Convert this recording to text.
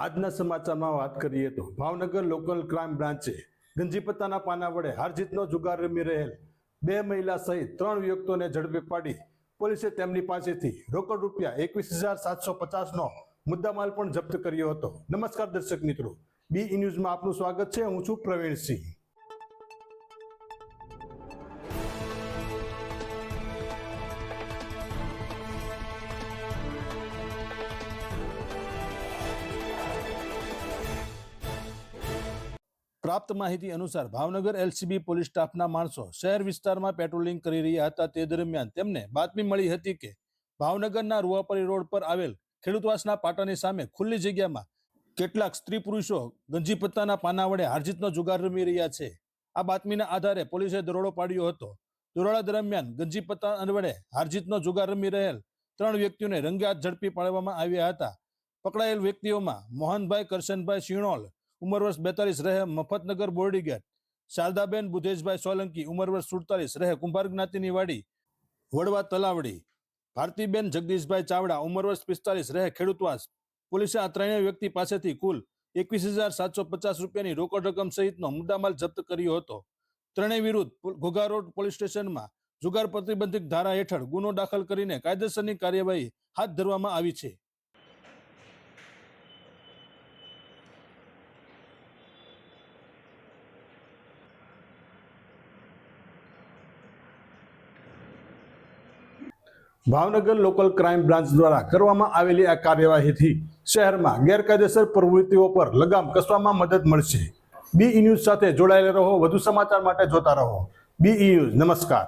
આજના સમાચારમાં વાત કરીએ તો ભાવનગર લોકલ ક્રાઇમ બ્રાન્ચે ગંજીપત્તાના પાના વડે હારજીતનો જુગાર રમી રહેલ બે મહિલા સહિત ત્રણ વ્યક્તિઓને ઝડપી પાડી પોલીસે તેમની પાસેથી રોકડ રૂપિયા એકવીસ હજાર સાતસો પચાસનો મુદ્દામાલ પણ જપ્ત કર્યો હતો. નમસ્કાર દર્શક મિત્રો બી ન્યૂઝમાં આપનું સ્વાગત છે. હું છું પ્રવીણસિંહ પ્રાપ્ત માહિતી અનુસાર ભાવનગર એલસીબી પોલીસ સ્ટાફના માણસો શહેર વિસ્તારમાં પેટ્રોલિંગ કરી રહ્યા હતા તે દરમિયાન તેમને બાતમી મળી હતી કે ભાવનગરના રૂવાપરી રોડ પર આવેલ ખેડૂતવાસના પાટાની સામે ખુલ્લી જગ્યામાં કેટલાક સ્ત્રી પુરુષો ગંજી પત્તાના પાના વડે હારજીતનો જુગાર રમી રહ્યા છે. આ બાતમીના આધારે પોલીસે દરોડો પાડ્યો હતો. દરોડા દરમિયાન ગંજી પત્તા વડે હારજીતનો જુગાર રમી રહેલ ત્રણ વ્યક્તિઓને રંગે હાથ ઝડપી પાડવામાં આવ્યા હતા. પકડાયેલ વ્યક્તિઓમાં મોહનભાઈ કરશનભાઈ શિણોલ ઉંમર વર્ષ બેતાલીસ રહે, મફતનગર બોરડીગેટ શારદાબેન, બુધેશભાઈ સોલંકી, ઉંમર વર્ષ સુડતાલીસ રહે, કુંભાર જ્ઞાતિની વાડી. વડવા તલાવડી. ભારતીબેન જગદીશભાઈ ચાવડા, ઉંમર વર્ષ પિસ્તાલીસ રહે, ખેડૂતવાસ. પોલીસે આ ત્રણેય વ્યક્તિ પાસેથી કુલ એકવીસ હજાર સાતસો પચાસ રૂપિયાની રોકડ રકમ સહિતનો મુદ્દામાલ જપ્ત કર્યો હતો. ત્રણેય વિરુદ્ધ ઘોઘા રોડ પોલીસ સ્ટેશનમાં જુગાર પ્રતિબંધિત ધારા હેઠળ ગુનો દાખલ કરીને કાયદેસરની કાર્યવાહી હાથ ધરવામાં આવી છે. ભાવનગર લોકલ ક્રાઇમ બ્રાન્ચ દ્વારા કરવામાં આવેલી આ કાર્યવાહીથી શહેરમાં ગેરકાયદેસર પ્રવૃત્તિઓ પર લગામ કસવામાં મદદ મળશે. બી ન્યૂઝ સાથે જોડાયેલા રહો. વધુ સમાચાર માટે જોતા રહો. બી ન્યૂઝ નમસ્કાર.